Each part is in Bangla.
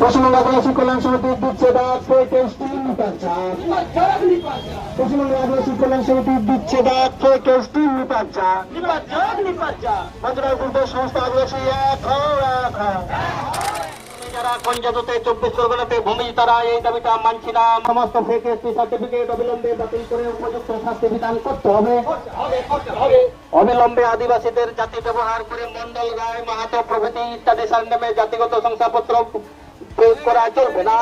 পশ্চিমবঙ্গ আদিবাসী কল্যাণ সমিতির দিচ্ছে পশ্চিমবঙ্গ আদিবাসী কল্যাণ সমিতির দিচ্ছে চব্বিশ ভূমি, তারা এই সমস্ত অবিলম্বে উপযুক্ত অবিলম্বে আদিবাসীদের জাতি ব্যবহার করে মন্ডল রায় মাহাতো প্রভৃতি ইত্যাদি সারনেমে জাতিগত শংসাপত্র প্রয়োগ করা চলবে না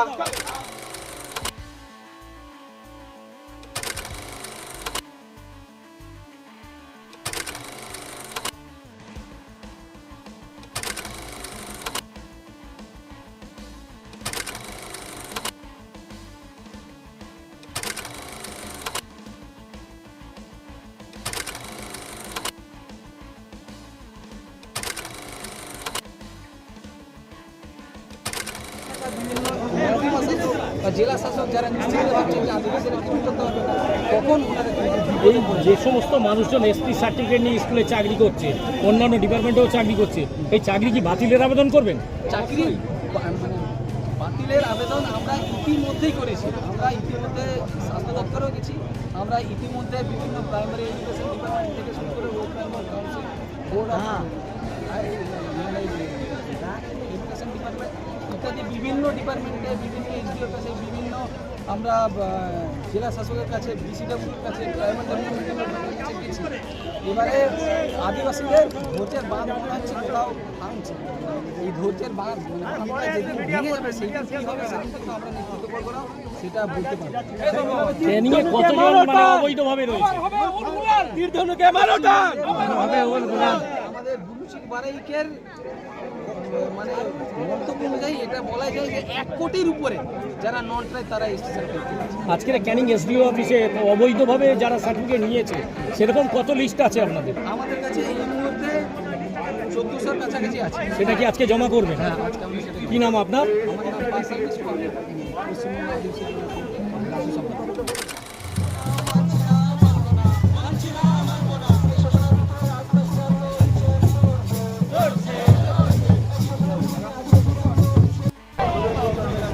জেলা শাসক যারা তখন এই যে সমস্ত মানুষজন এসটি সার্টিফিকেট নিয়ে স্কুলে চাকরি করছে অন্যান্য ডিপার্টমেন্টেও চাকরি করছে এই চাকরি কি বাতিলের আবেদন করবেন? চাকরি মানে বাতিলের আবেদন আমরা ইতিমধ্যেই করেছি। আমরা ইতিমধ্যে স্বাস্থ্য দপ্তরেও গেছি। আমরা ইতিমধ্যে বিভিন্ন প্রাইমারি এডুকেশন ডিপার্টমেন্ট থেকে শুরু করে বেঙ্গল কাউন্সিল বোর্ড ইত্যাদি বিভিন্ন ডিপার্টমেন্টে বিভিন্ন এসডিওর কাছে বিভিন্ন আমরা জেলা শাসকের কাছে বিসিডব্লিউর কাছে কাছে এবারে আদিবাসীদের ধৈর্যের বাঁধ মনে হচ্ছে কোথাও ভাঙছে এই ধৈর্যের বাঁধ মানে যেদিন ভেঙে যাবে সেইদিন কী হবে সেদিন কিন্তু আমরা নেতৃত্ব করব না সেটা বলতে পারব মানে আমাদের বুলুচিক বারাইকের মানে বক্তব্য অনুযায়ী এটা বলা যায় যে এক কোটির উপরে যারা নন ট্রাই তারা সার্টিফিকেট আজকের ক্যানিং এসডিও অফিসে অবৈধভাবে যারা সার্টিফিকেট নিয়েছে সেরকম কত লিস্ট আছে আপনাদের? আমাদের কাছে এই মুহূর্তে চোদ্দোশোর কাছাকাছি আছে। সেটা কি আজকে জমা করবেন হ্যাঁ আজকে আমি সেটা কি নাম আপনার? আমার নাম পশ্চিমবঙ্গ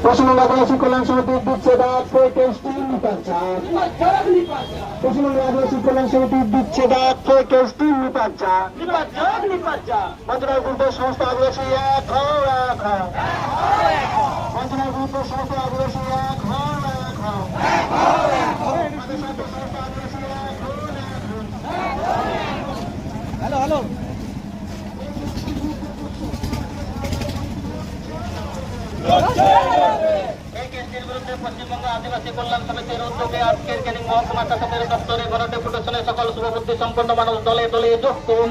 পশ্চিমবঙ্গ আদিবাসী কল্যাণ সমিতির দিচ্ছে ডাক প্রোটেস্ট নিপাচার পশ্চিমবঙ্গ আদিবাসী কল্যাণ সমিতির দিচ্ছে এক হও এক হও। বন্ধুরা গুরুত্ব সংস্থা আদিবাসী এক হও এক হও। আমাদের সাথে সংস্থা আদিবাসী এক হও এক হও। হ্যালো হ্যালো এই কেসটির বিরুদ্ধে আদিবাসী কল্যাণ সমিতির উদ্যোগে আজকের ক্যানিং মহকুমা শাসকের দপ্তরে গণ ডেপুটেশনে সকল শুভবুদ্ধি সম্পন্ন মানুষ দলে দলে যোগ দিন।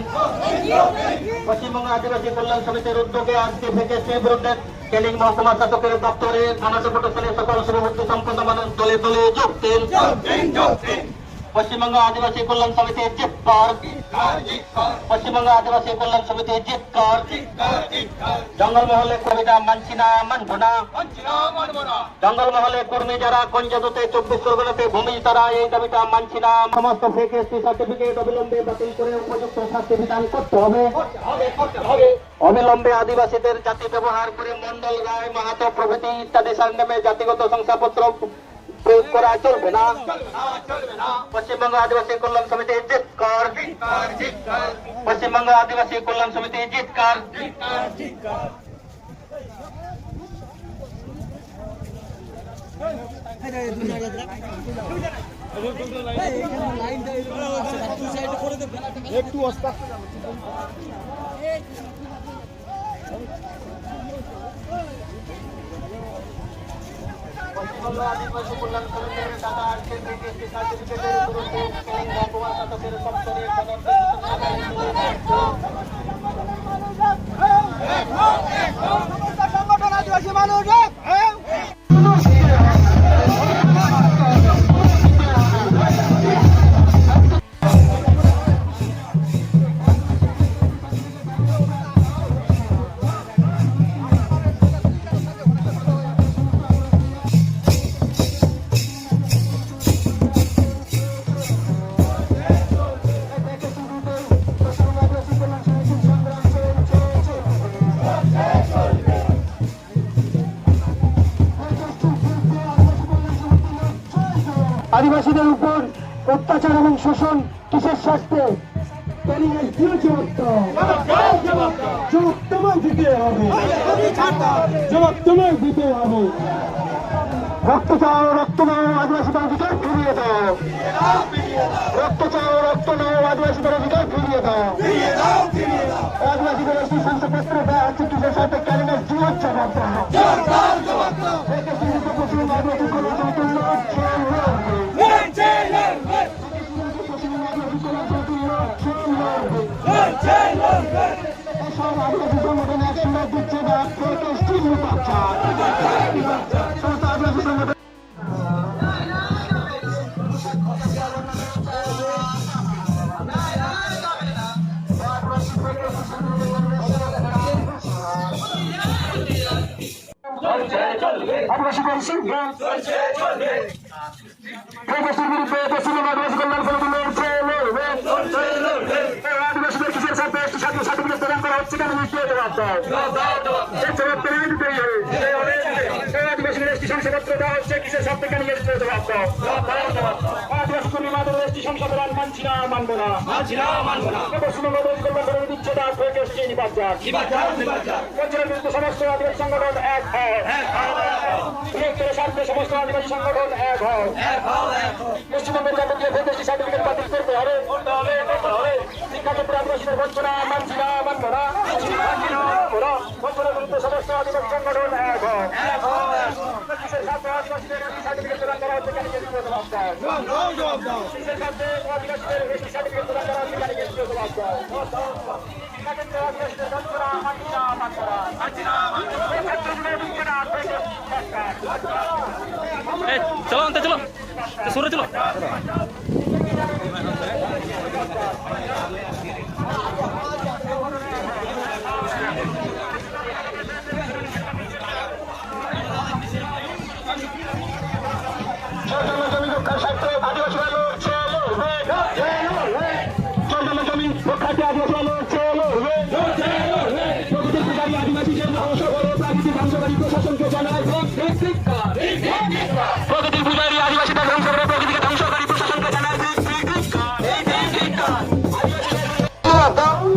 পশ্চিমবঙ্গ আদিবাসী কল্যাণ সমিতির উদ্যোগে আজকে সেই বিরুদ্ধে ক্যানিং মহকুমা শাসকের দপ্তরে গণ ডেপুটেশনে সকল শুভবুদ্ধি সম্পন্ন মানুষ দলে দলে যোগ দিন। পশ্চিমবঙ্গ আদিবাসী কল্যাণ সমিতি জিতকর পশ্চিমবঙ্গ আদিবাসী কল্যাণ সমিতি জিতকর জঙ্গলমহলে কবিতা মানছি না, মানবো না। জঙ্গলমহলে কর্মী যারা কঞ্জাদতে চব্বিশ পরগনাতে ভূমি, তারা এই দাবিটা মানছি না। সমস্ত ফেক এসটি সার্টিফিকেট অবিলম্বে বাতিল করে উপযুক্ত শাস্তি বিধান করতে হবে। অবিলম্বে আদিবাসীদের জাতি ব্যবহার করে মন্ডল রায়, মাহাতো প্রভৃতি ইত্যাদি সারনেমে জাতিগত শংসাপত্র প্রয়োগ করা চলবে না পশ্চিমবঙ্গ আদিবাসী কল্যাণ সমিতি জিতকর পশ্চিমবঙ্গ আদিবাসী কল্যাণ সমিতি জিতকর পশ্চিমবঙ্গ আদিবাসী কল্যাণ সমিতির টাকা আজকে থেকে একটি সার্টিফিকেটের বিরুদ্ধে ক্যানিং মহকুমা শাসকের দপ্তরে আদিবাসীদের উপর অত্যাচার এবং শোষণ কিসের স্বার্থে? রক্ত চাও, রক্ত নাও আদিবাসীদের অধিকার ফিরিয়ে দাও। রক্ত চাও, রক্ত নাও ফিরিয়ে দাও। কিসের সাথে ক্যারিনের জীবন দাও। আদিবাসী সংগ্রাম প্রবাসীর বিরুদ্ধে পশ্চিমবঙ্গ আদিবাসী কল্যাণ সমিতি একটি স্বাধীন সার্টিফিকেট প্রদান করা হচ্ছে কেন নিশ্চয় জবাব দাও এর জবাব পেলে দিতেই হবে এই আদিবাসীদের একটি শংসাপত্র দেওয়া হচ্ছে কিসের সাথে কেন নিশ্চয় জবাব দাও আদিবাসী কর্মী মাদের একটি সংসদের মানছি না মানবো না। পশ্চিমবঙ্গ আদিবাসী কল্যাণ সমিতি দিচ্ছে না থেকে এসছে নিপাত যাক পঞ্চায়েত বিরুদ্ধে সমস্ত আদিবাসী সংগঠন এক হয়। স্বার্থে সমস্ত আদিবাসী সংগঠন এক হয় পশ্চিমবঙ্গের যাবতীয় ভোটের সার্টিফিকেট বাতিল করতে হবে করতে হবে করতে হবে। শিক্ষাক্ষেত্রে আদিবাসীদের বঞ্চনা মানছি না মানবো না। ওরা বঞ্চনার বিরুদ্ধে সমস্ত আদিবাসী সংগঠন এক হয় কিসের স্বার্থে আদিবাসীদের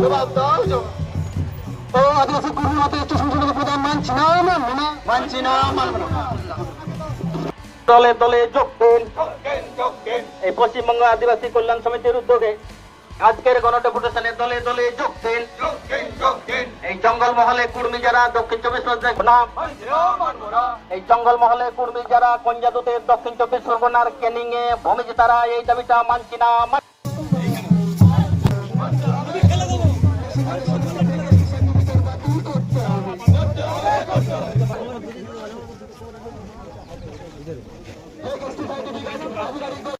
জবাব দাও জবাব দলে দলে যোগ এই পশ্চিমবঙ্গ আদিবাসী কল্যাণ সমিতির উদ্যোগে আজকের গণডেপুটেশনে দলে দলে যোগ এই জঙ্গল মহলে কুর্মী যারা দক্ষিণ চব্বিশ পরগনা এই জঙ্গল মহলে কুর্মী যারা কঞ্জাদুতের দক্ষিণ চব্বিশ পরগনার ক্যানিং এ ভূমিজ তারা এই দাবিটা মানছি না। মান-